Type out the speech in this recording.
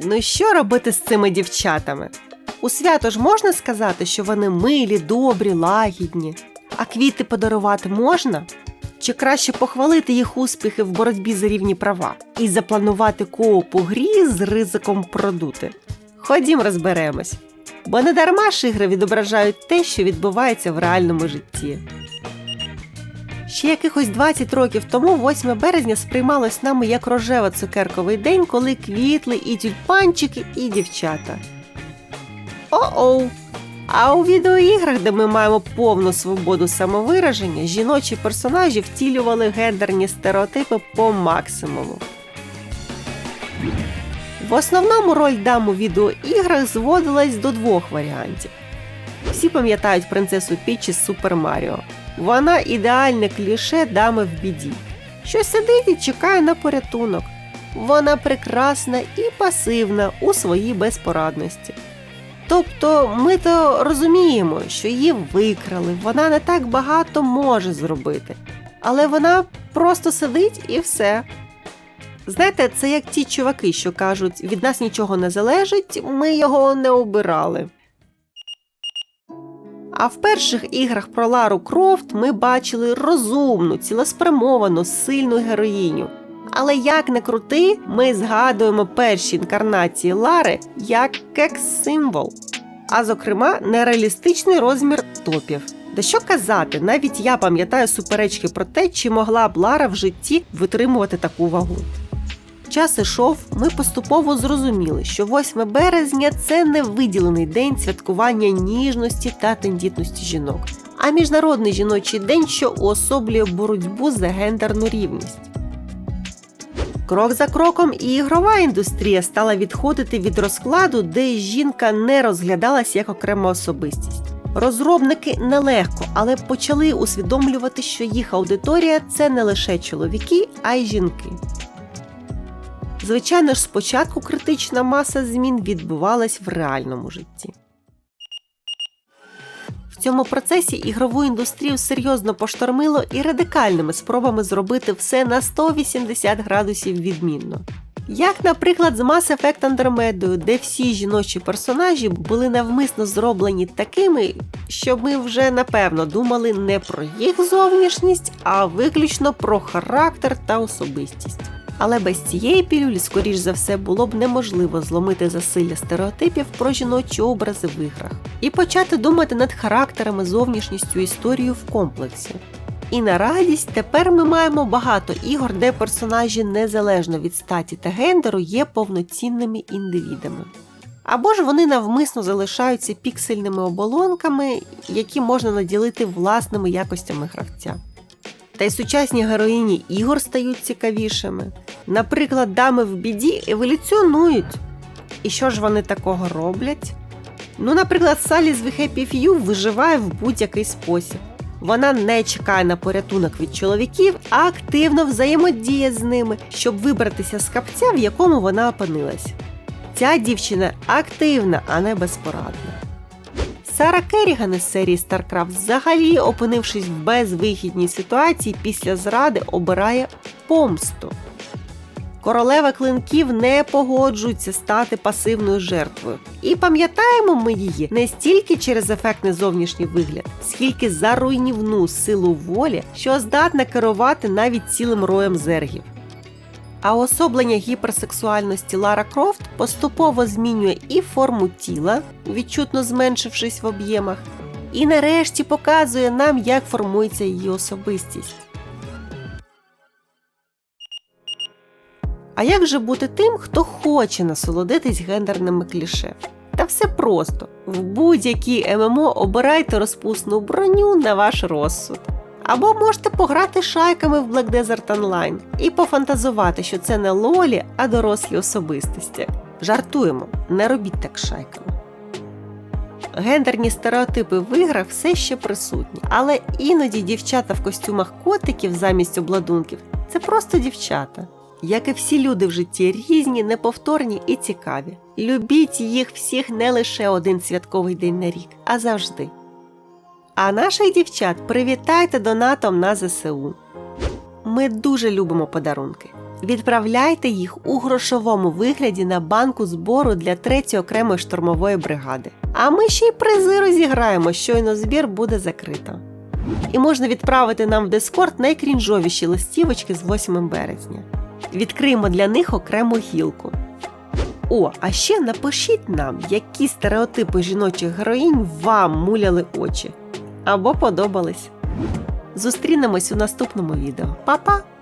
Ну що робити з цими дівчатами? У свято ж можна сказати, що вони милі, добрі, лагідні. А квіти подарувати можна? Чи краще похвалити їх успіхи в боротьбі за рівні права і запланувати кооп у грі з ризиком продути? Ходім розберемось. Бо не дарма ж ігри відображають те, що відбувається в реальному житті. Ще якихось 20 років тому 8 березня сприймалось нами як рожево-цукерковий день, коли квітли і тюльпанчики, і дівчата. О-оу! А у відеоіграх, де ми маємо повну свободу самовираження, жіночі персонажі втілювали гендерні стереотипи по максимуму. В основному роль дам у відеоіграх зводилась до двох варіантів. Всі пам'ятають принцесу Піч із Супер Маріо. Вона ідеальне кліше дами в біді, що сидить і чекає на порятунок. Вона прекрасна і пасивна у своїй безпорадності. Тобто ми то розуміємо, що її викрали, вона не так багато може зробити, але вона просто сидить і все. Знаєте, це як ті чуваки, що кажуть, від нас нічого не залежить, ми його не обирали. А в перших іграх про Лару Крофт ми бачили розумну, цілеспрямовану, сильну героїню. Але як не крути, ми згадуємо перші інкарнації Лари як кекс-символ. А зокрема, нереалістичний розмір топів. Да що казати, навіть я пам'ятаю суперечки про те, чи могла б Лара в житті витримувати таку вагу. Час ішов, ми поступово зрозуміли, що 8 березня це не виділений день святкування ніжності та тендітності жінок, а міжнародний жіночий день, що уособлює боротьбу за гендерну рівність. Крок за кроком і ігрова індустрія стала відходити від розкладу, де жінка не розглядалась як окрема особистість. Розробники нелегко, але почали усвідомлювати, що їх аудиторія це не лише чоловіки, а й жінки. Звичайно ж, спочатку критична маса змін відбувалась в реальному житті. В цьому процесі ігрову індустрію серйозно поштормило і радикальними спробами зробити все на 180 градусів відмінно. Як, наприклад, з Mass Effect Andromeda, де всі жіночі персонажі були навмисно зроблені такими, що ми вже напевно думали не про їх зовнішність, а виключно про характер та особистість. Але без цієї пілюлі, скоріш за все, було б неможливо зломити засилля стереотипів про жіночі образи в іграх і почати думати над характерами, зовнішністю історією в комплексі. І на радість тепер ми маємо багато ігор, де персонажі незалежно від статі та гендеру є повноцінними індивідами. Або ж вони навмисно залишаються піксельними оболонками, які можна наділити власними якостями гравця. Та й сучасні героїні ігор стають цікавішими. Наприклад, дами в біді еволюціонують. І що ж вони такого роблять? Ну, наприклад, Салі з The Happy Few виживає в будь-який спосіб. Вона не чекає на порятунок від чоловіків, а активно взаємодіє з ними, щоб вибратися з капця, в якому вона опинилась. Ця дівчина активна, а не безпорадна. Сара Керріган із серії StarCraft взагалі, опинившись в безвихідній ситуації після зради, обирає помсту. Королева клинків не погоджується стати пасивною жертвою. І пам'ятаємо ми її не стільки через ефектний зовнішній вигляд, скільки за руйнівну силу волі, що здатна керувати навіть цілим роєм зергів. А особлення гіперсексуальності Лара Крофт поступово змінює і форму тіла, відчутно зменшившись в об'ємах, і нарешті показує нам, як формується її особистість. А як же бути тим, хто хоче насолодитись гендерними кліше? Та все просто. В будь-якій ММО обирайте розпусну броню на ваш розсуд. Або можете пограти шайками в Black Desert Online і пофантазувати, що це не лолі, а дорослі особистості. Жартуємо, не робіть так шайками. Гендерні стереотипи в іграх все ще присутні, але іноді дівчата в костюмах котиків замість обладунків це просто дівчата. Як і всі люди в житті різні, неповторні і цікаві. Любіть їх всіх не лише один святковий день на рік, а завжди. А наших дівчат привітайте донатом на ЗСУ. Ми дуже любимо подарунки. Відправляйте їх у грошовому вигляді на банку збору для 3-ї окремої штурмової бригади. А ми ще й призи розіграємо, щойно збір буде закрито. І можна відправити нам в Дискорд найкрінжовіші листівочки з 8 березня. Відкриємо для них окрему гілку. О, а ще напишіть нам, які стереотипи жіночих героїнь вам муляли очі або подобались. Зустрінемось у наступному відео. Па-па!